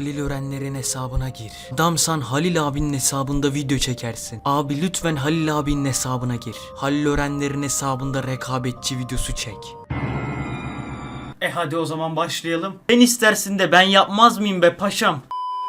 Halil Örenler'in hesabına gir. Damsan Halil abinin hesabında video çekersin. Abi lütfen Halil abinin hesabına gir. Halil Örenler'in hesabında rekabetçi videosu çek. E hadi o zaman başlayalım. Ben istersin de ben yapmaz mıyım be paşam?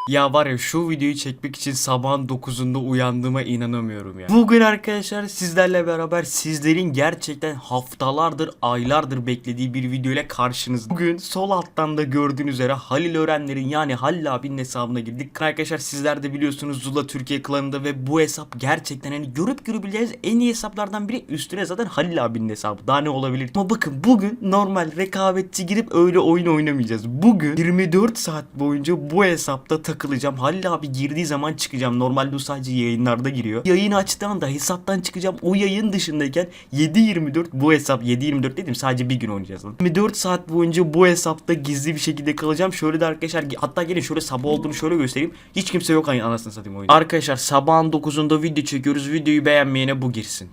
Ya var ya şu videoyu çekmek için sabahın 9'unda uyandığıma inanamıyorum ya. Bugün arkadaşlar sizlerle beraber sizlerin gerçekten haftalardır, aylardır beklediği bir video ile karşınızda. Bugün sol alttan da gördüğünüz üzere Halil Örenler'in yani Halil abinin hesabına girdik. Arkadaşlar sizler de biliyorsunuz Zula Türkiye klanında ve bu hesap gerçekten hani görüp görebileceğiniz en iyi hesaplardan biri. Üstüne zaten Halil abinin hesabı. Daha ne olabilir? Ama bakın bugün normal rekabetçi girip öyle oyun oynamayacağız. Bugün 24 saat boyunca bu hesapta takılacağım. Halil abi girdiği zaman çıkacağım. Normalde o sadece yayınlarda giriyor. Yayın açtığı anda hesaptan çıkacağım. O yayın dışındayken 7-24 bu hesap 7-24 dedim sadece bir gün oynayacağız lan. 24 saat boyunca bu hesapta gizli bir şekilde kalacağım. Şöyle de arkadaşlar hatta gelin şöyle sabah olduğunu şöyle göstereyim. Hiç kimse yok anasını satayım oyunda. Arkadaşlar sabahın 9'unda video çekiyoruz. Videoyu beğenmeyene bu girsin.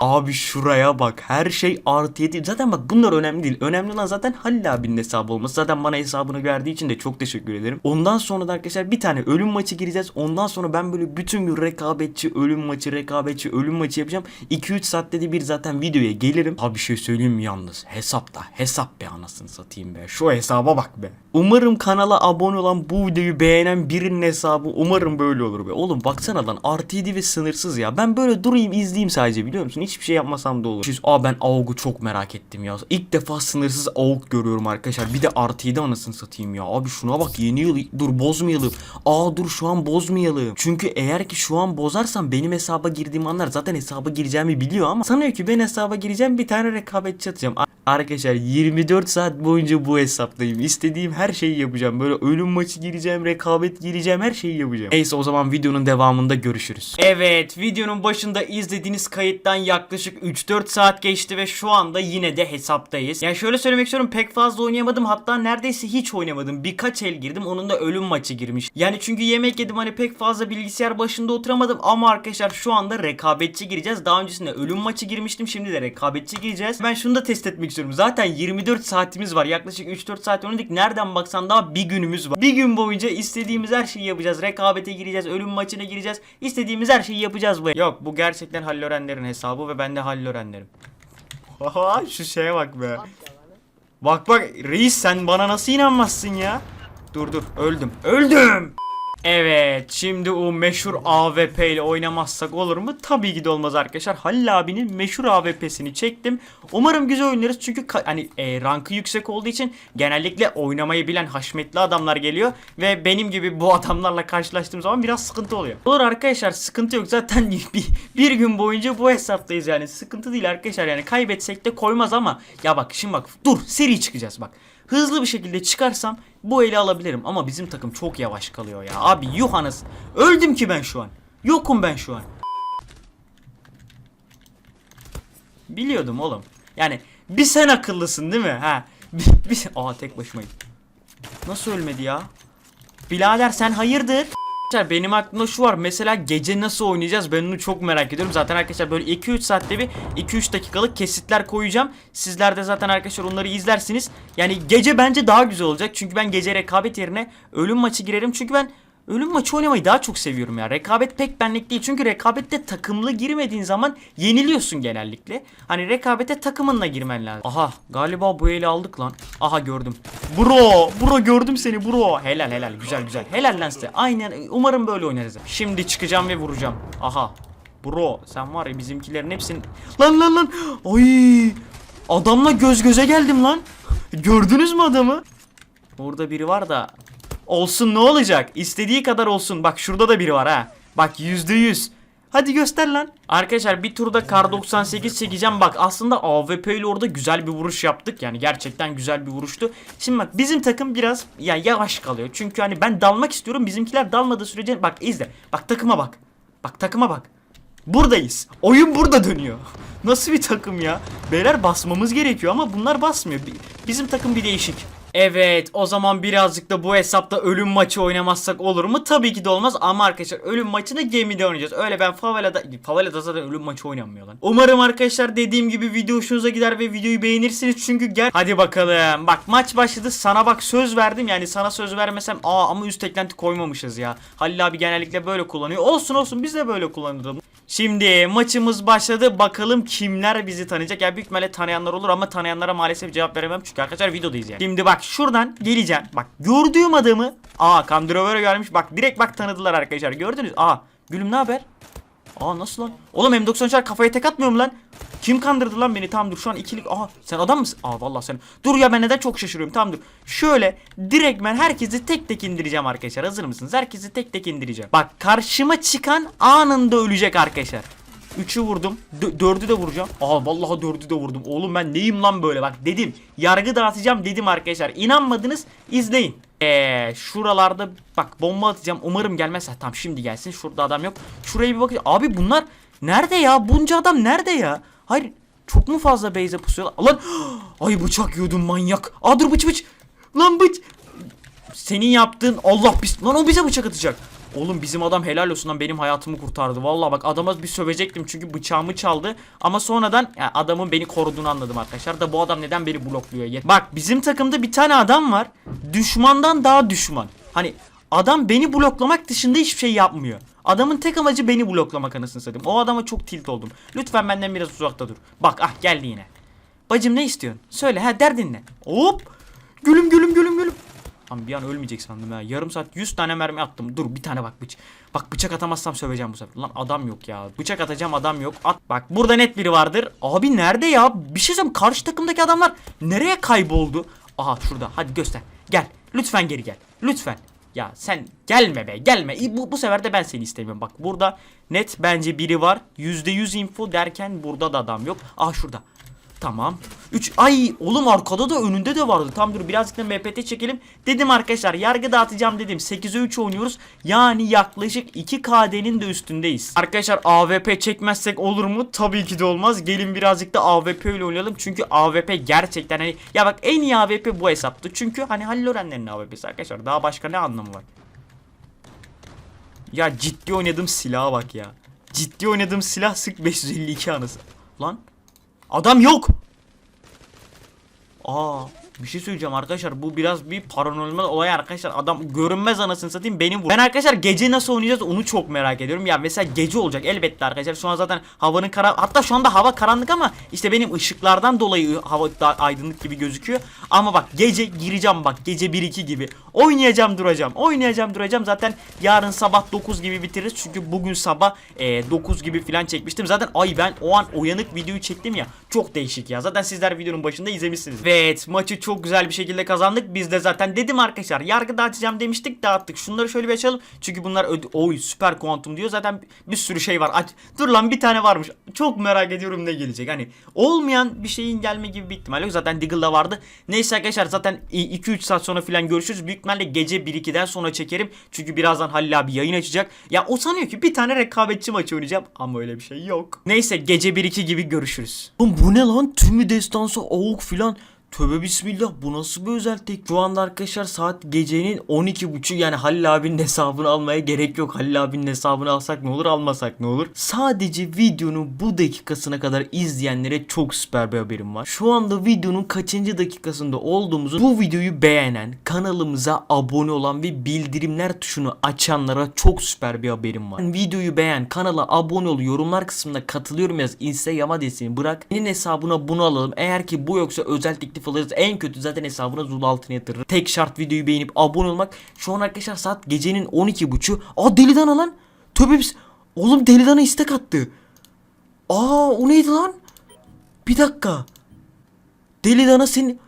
Abi şuraya bak her şey artı 7 zaten bak bunlar önemli değil. Önemli olan zaten Halil abinin hesabı olması. Zaten bana hesabını verdiği için de çok teşekkür ederim. Ondan sonra da arkadaşlar bir tane ölüm maçı gireceğiz. Ondan sonra ben böyle bütün gün rekabetçi ölüm maçı rekabetçi ölüm maçı yapacağım. 2-3 saatte de bir zaten videoya gelirim. Abi bir şey söyleyeyim mi yalnız? Hesapta hesap be anasını satayım be. Şu hesaba bak be. Umarım kanala abone olan bu videoyu beğenen birinin hesabı umarım böyle olur be. Oğlum baksana lan artı 7 ve sınırsız ya. Ben böyle durayım izleyeyim sadece biliyor musun hiçbir şey yapmasam da olur. Siz, aa ben AUG'u çok merak ettim ya. İlk defa sınırsız AUG görüyorum arkadaşlar. Bir de 7 anasını satayım ya. Abi şuna bak yeni yıl. Dur bozmayalım. Aa dur şu an bozmayalım. Çünkü eğer ki şu an bozarsam benim hesaba girdiğim anlar zaten hesaba gireceğimi biliyor ama sanıyor ki ben hesaba gireceğim bir tane rekabetçi atacağım. Arkadaşlar 24 saat boyunca bu hesaptayım. İstediğim her şeyi yapacağım. Böyle ölüm maçı gireceğim, rekabet gireceğim, her şeyi yapacağım. Neyse o zaman videonun devamında görüşürüz. Evet, videonun başında izlediğiniz kayıttan yaklaşık 3-4 saat geçti ve şu anda yine de hesaptayız. Yani şöyle söylemek istiyorum pek fazla oynayamadım. Hatta neredeyse hiç oynamadım. Birkaç el girdim. Onun da ölüm maçı girmiş. Yani çünkü yemek yedim hani pek fazla bilgisayar başında oturamadım ama arkadaşlar şu anda rekabetçi gireceğiz. Daha öncesinde ölüm maçı girmiştim. Şimdi de rekabetçi gireceğiz. Ben şunu da test etmek istiyorum. Zaten 24 saatimiz var. Yaklaşık 3-4 saat oynadık. Nereden baksan daha bir günümüz var. Bir gün boyunca istediğimiz her şeyi yapacağız. Rekabete gireceğiz. Ölüm maçına gireceğiz. İstediğimiz her şeyi yapacağız bu. Yok bu gerçekten Halil Örenler'in hesabı ve ben de Halil Örenler'im. Oha şu şeye bak be. Bak bak reis sen bana nasıl inanmazsın ya? Dur dur öldüm. Öldüm. Evet şimdi o meşhur AWP ile oynamazsak olur mu? Tabii ki de olmaz arkadaşlar. Halil abinin meşhur AWP'sini çektim. Umarım güzel oynarız çünkü hani e, rankı yüksek olduğu için genellikle oynamayı bilen haşmetli adamlar geliyor ve benim gibi bu adamlarla karşılaştığım zaman biraz sıkıntı oluyor. Olur arkadaşlar sıkıntı yok zaten bir, bir gün boyunca bu hesaptayız yani sıkıntı değil arkadaşlar yani kaybetsek de koymaz ama ya bak şimdi bak dur seri çıkacağız bak. Hızlı bir şekilde çıkarsam bu eli alabilirim ama bizim takım çok yavaş kalıyor ya. Abi yuhanız. Öldüm ki ben şu an. Yokum ben şu an. Biliyordum oğlum. Yani bir sen akıllısın değil mi? Ha. Bir, bir... Aa tek başımayım. Nasıl ölmedi ya? Birader sen hayırdır? Arkadaşlar benim aklımda şu var. Mesela gece nasıl oynayacağız? Ben onu çok merak ediyorum. Zaten arkadaşlar böyle 2-3 saatte bir 2-3 dakikalık kesitler koyacağım. Sizler de zaten arkadaşlar onları izlersiniz. Yani gece bence daha güzel olacak. Çünkü ben gece rekabet yerine ölüm maçı girerim. Çünkü ben ölüm maçı oynamayı daha çok seviyorum ya. Rekabet pek benlik değil. Çünkü rekabette takımlı girmediğin zaman yeniliyorsun genellikle. Hani rekabete takımınla girmen lazım. Aha galiba bu eli aldık lan. Aha gördüm. Bro, bro gördüm seni bro. Helal helal güzel güzel. Helal lan size. Aynen umarım böyle oynarız. Şimdi çıkacağım ve vuracağım. Aha. Bro sen var ya bizimkilerin hepsini... Lan lan lan. Ay. Adamla göz göze geldim lan. Gördünüz mü adamı? Orada biri var da Olsun ne olacak? İstediği kadar olsun. Bak şurada da biri var ha. Bak yüzde yüz. Hadi göster lan. Arkadaşlar bir turda kar 98 çekeceğim. Bak aslında AWP ile orada güzel bir vuruş yaptık. Yani gerçekten güzel bir vuruştu. Şimdi bak bizim takım biraz ya yavaş kalıyor. Çünkü hani ben dalmak istiyorum. Bizimkiler dalmadığı sürece bak izle. Bak takıma bak. Bak takıma bak. Buradayız. Oyun burada dönüyor. Nasıl bir takım ya? Beyler basmamız gerekiyor ama bunlar basmıyor. Bi- Bizim takım bir değişik. Evet o zaman birazcık da bu hesapta ölüm maçı oynamazsak olur mu? Tabii ki de olmaz ama arkadaşlar ölüm maçını gemide oynayacağız. Öyle ben favelada, favelada zaten ölüm maçı oynanmıyor lan. Umarım arkadaşlar dediğim gibi video hoşunuza gider ve videoyu beğenirsiniz çünkü gel. Hadi bakalım bak maç başladı sana bak söz verdim yani sana söz vermesem aa ama üst eklenti koymamışız ya. Halil abi genellikle böyle kullanıyor. Olsun olsun biz de böyle kullanalım. Şimdi maçımız başladı. Bakalım kimler bizi tanıyacak. Yani büyük ihtimalle tanıyanlar olur ama tanıyanlara maalesef cevap veremem. Çünkü arkadaşlar videodayız yani. Şimdi bak şuradan geleceğim. Bak gördüğüm adamı. Aa Kandrovero gelmiş. Bak direkt bak tanıdılar arkadaşlar. Gördünüz. Aa gülüm ne haber? Aa nasıl lan? Oğlum M93'ler kafaya tek atmıyor mu lan? Kim kandırdı lan beni? Tamam dur şu an ikilik. Aa sen adam mısın? Aa vallahi sen. Dur ya ben neden çok şaşırıyorum. Tamam dur. Şöyle direkt ben herkesi tek tek indireceğim arkadaşlar. Hazır mısınız? Herkesi tek tek indireceğim. Bak karşıma çıkan anında ölecek arkadaşlar. Üçü vurdum. Dö- dördü de vuracağım. Aa vallahi dördü de vurdum. Oğlum ben neyim lan böyle bak dedim. Yargı dağıtacağım dedim arkadaşlar. İnanmadınız izleyin. Eee şuralarda bak bomba atacağım. Umarım gelmez. Tamam şimdi gelsin. Şurada adam yok. Şuraya bir bakacağım. Abi bunlar nerede ya? Bunca adam nerede ya? Hayır çok mu fazla base'e pusuyorlar? Lan ay bıçak yiyordum manyak. Aa dur bıç bıç. Lan bıç. Senin yaptığın Allah bis lan o bize bıçak atacak. Oğlum bizim adam helal olsun lan benim hayatımı kurtardı. Vallahi bak adama bir sövecektim çünkü bıçağımı çaldı. Ama sonradan yani adamın beni koruduğunu anladım arkadaşlar. Da bu adam neden beni blokluyor? Bak bizim takımda bir tane adam var. Düşmandan daha düşman. Hani adam beni bloklamak dışında hiçbir şey yapmıyor. Adamın tek amacı beni bloklamak anasını satayım. O adama çok tilt oldum. Lütfen benden biraz uzakta dur. Bak ah geldi yine. Bacım ne istiyorsun? Söyle ha derdin ne? Hop. Gülüm gülüm gülüm gülüm. Lan bir an ölmeyecek sandım ya. Yarım saat 100 tane mermi attım. Dur bir tane bak bıç. Bak bıçak atamazsam söveceğim bu sefer. Lan adam yok ya. Bıçak atacağım adam yok. At. Bak burada net biri vardır. Abi nerede ya? Bir şey söyleyeyim. Karşı takımdaki adamlar nereye kayboldu? Aha şurada. Hadi göster. Gel. Lütfen geri gel. Lütfen. Ya sen gelme be gelme. Bu, bu sefer de ben seni istemiyorum. Bak burada net bence biri var. %100 info derken burada da adam yok. Ah şurada. Tamam. 3 ay oğlum arkada da önünde de vardı. Tam dur birazcık da MPT çekelim. Dedim arkadaşlar yargı dağıtacağım dedim. 8'e 3 oynuyoruz. Yani yaklaşık 2 KD'nin de üstündeyiz. Arkadaşlar AWP çekmezsek olur mu? Tabii ki de olmaz. Gelin birazcık da AWP ile oynayalım. Çünkü AWP gerçekten hani ya bak en iyi AWP bu hesaptı. Çünkü hani Halil Örenler'in AWP'si arkadaşlar. Daha başka ne anlamı var? Ya ciddi oynadığım silaha bak ya. Ciddi oynadığım silah sık 552 anısı. Lan Adam yok. Aa bir şey söyleyeceğim arkadaşlar bu biraz bir paranormal olay arkadaşlar adam görünmez anasını satayım beni vur. Ben arkadaşlar gece nasıl oynayacağız onu çok merak ediyorum. Ya mesela gece olacak elbette arkadaşlar. Şu an zaten havanın kara hatta şu anda hava karanlık ama işte benim ışıklardan dolayı hava daha aydınlık gibi gözüküyor. Ama bak gece gireceğim bak gece 1-2 gibi. Oynayacağım duracağım. Oynayacağım duracağım. Zaten yarın sabah 9 gibi bitiririz. Çünkü bugün sabah e, 9 gibi falan çekmiştim. Zaten ay ben o an uyanık videoyu çektim ya. Çok değişik ya. Zaten sizler videonun başında izlemişsiniz. Evet maçı çok güzel bir şekilde kazandık. Biz de zaten dedim arkadaşlar yargı dağıtacağım demiştik dağıttık. Şunları şöyle bir açalım. Çünkü bunlar oy süper kuantum diyor. Zaten bir sürü şey var. Aç. Dur lan bir tane varmış. Çok merak ediyorum ne gelecek. Hani olmayan bir şeyin gelme gibi bir ihtimal yok. Zaten Diggle'da vardı. Neyse arkadaşlar zaten 2-3 saat sonra falan görüşürüz. Büyük ihtimalle gece 1-2'den sonra çekerim. Çünkü birazdan Halil abi yayın açacak. Ya o sanıyor ki bir tane rekabetçi maçı oynayacağım. Ama öyle bir şey yok. Neyse gece 1-2 gibi görüşürüz. Oğlum bu ne lan? Tümü destansı avuk filan. Tövbe bismillah bu nasıl bir özel tek? Şu anda arkadaşlar saat gecenin 12.30 yani Halil abinin hesabını almaya gerek yok. Halil abinin hesabını alsak ne olur almasak ne olur. Sadece videonun bu dakikasına kadar izleyenlere çok süper bir haberim var. Şu anda videonun kaçıncı dakikasında olduğumuzu bu videoyu beğenen, kanalımıza abone olan ve bildirimler tuşunu açanlara çok süper bir haberim var. Videoyu beğen, kanala abone ol, yorumlar kısmında katılıyorum yaz, Instagram adresini bırak. Senin hesabına bunu alalım. Eğer ki bu yoksa özel teklif alırız. En kötü zaten hesabına zul altına yatırır. Tek şart videoyu beğenip abone olmak. Şu an arkadaşlar saat gecenin 12.30. Aa deli dana lan. Tövbe bis. Oğlum deli dana istek attı. Aa o neydi lan? Bir dakika. Deli dana senin...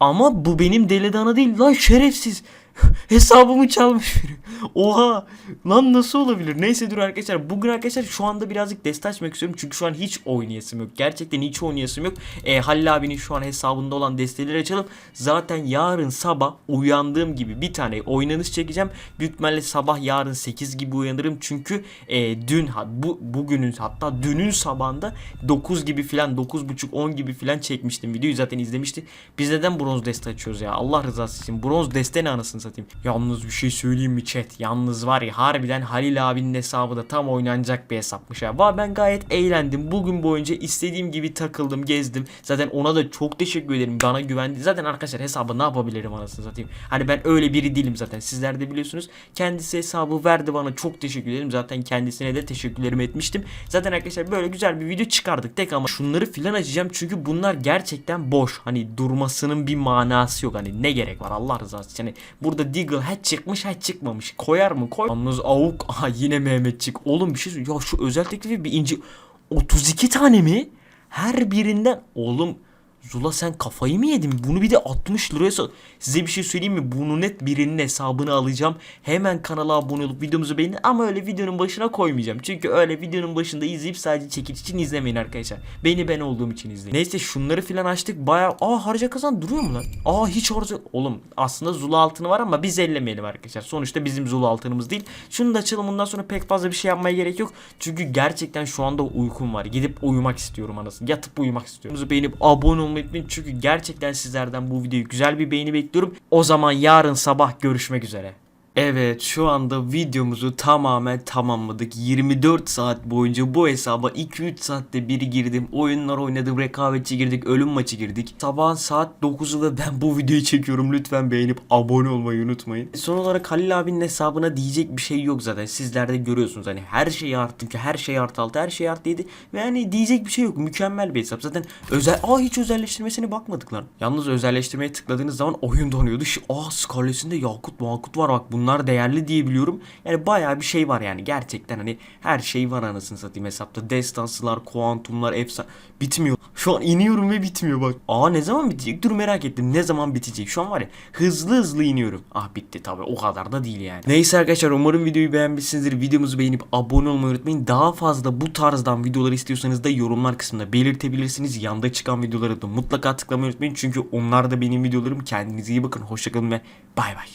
Ama bu benim deli dana değil lan şerefsiz. Hesabımı çalmış biri. Oha. Lan nasıl olabilir? Neyse dur arkadaşlar. Bugün arkadaşlar şu anda birazcık deste açmak istiyorum. Çünkü şu an hiç oynayasım yok. Gerçekten hiç oynayasım yok. E, Halil abinin şu an hesabında olan desteleri açalım. Zaten yarın sabah uyandığım gibi bir tane oynanış çekeceğim. Büyük sabah yarın 8 gibi uyanırım. Çünkü e, dün bu bugünün hatta dünün sabahında 9 gibi filan 9.30 10 gibi filan çekmiştim. Videoyu zaten izlemişti. Biz neden bronz deste açıyoruz ya? Allah rızası için. Bronz deste ne anasını satayım. Yalnız bir şey söyleyeyim mi chat? Yalnız var ya harbiden Halil abinin hesabı da tam oynanacak bir hesapmış ya. Va ben gayet eğlendim. Bugün boyunca istediğim gibi takıldım, gezdim. Zaten ona da çok teşekkür ederim. Bana güvendi. Zaten arkadaşlar hesabı ne yapabilirim anasını satayım. Hani ben öyle biri değilim zaten. Sizler de biliyorsunuz. Kendisi hesabı verdi bana. Çok teşekkür ederim. Zaten kendisine de teşekkürlerimi etmiştim. Zaten arkadaşlar böyle güzel bir video çıkardık. Tek ama şunları filan açacağım. Çünkü bunlar gerçekten boş. Hani durmasının bir manası yok. Hani ne gerek var Allah rızası için. Hani burada Deagle hatch çıkmış hatch çıkmamış. Koyar mı? Koy. Yalnız avuk. Aha yine Mehmetçik. Oğlum bir şey Ya şu özel teklifi bir inci. 32 tane mi? Her birinden. Oğlum Zula sen kafayı mı yedin? Bunu bir de 60 liraya sat. Size bir şey söyleyeyim mi? Bunu net birinin hesabını alacağım. Hemen kanala abone olup videomuzu beğenin. Ama öyle videonun başına koymayacağım. Çünkü öyle videonun başında izleyip sadece çekiç için izlemeyin arkadaşlar. Beni ben olduğum için izleyin. Neyse şunları filan açtık. Baya aa harca kazan duruyor mu lan? Aa hiç harca... Oğlum aslında Zula altını var ama biz ellemeyelim arkadaşlar. Sonuçta bizim Zula altınımız değil. Şunu da açalım bundan sonra pek fazla bir şey yapmaya gerek yok. Çünkü gerçekten şu anda uykum var. Gidip uyumak istiyorum anasını. Yatıp uyumak istiyorum. Beğenip abone olmayı unutmayın. Çünkü gerçekten sizlerden bu videoyu güzel bir beğeni bekliyorum. O zaman yarın sabah görüşmek üzere. Evet şu anda videomuzu tamamen tamamladık. 24 saat boyunca bu hesaba 2-3 saatte bir girdim. Oyunlar oynadım, rekabetçi girdik, ölüm maçı girdik. Sabahın saat 9'u ve ben bu videoyu çekiyorum. Lütfen beğenip abone olmayı unutmayın. Son olarak Halil abinin hesabına diyecek bir şey yok zaten. Sizler de görüyorsunuz hani her şey arttı ki her şey artı altı her şey artı yedi. Ve hani diyecek bir şey yok. Mükemmel bir hesap. Zaten özel... Aa hiç özelleştirmesine bakmadık lan. Yalnız özelleştirmeye tıkladığınız zaman oyun donuyordu. Aa skalesinde yakut makut var bak bunlar değerli diye biliyorum. Yani bayağı bir şey var yani gerçekten hani her şey var anasını satayım hesapta. Destansılar, kuantumlar, efsane bitmiyor. Şu an iniyorum ve bitmiyor bak. Aa ne zaman bitecek? Dur merak ettim. Ne zaman bitecek? Şu an var ya hızlı hızlı iniyorum. Ah bitti tabi o kadar da değil yani. Neyse arkadaşlar umarım videoyu beğenmişsinizdir. Videomuzu beğenip abone olmayı unutmayın. Daha fazla bu tarzdan videolar istiyorsanız da yorumlar kısmında belirtebilirsiniz. Yanda çıkan videoları da mutlaka tıklamayı unutmayın. Çünkü onlar da benim videolarım. Kendinize iyi bakın. Hoşçakalın ve bay bay.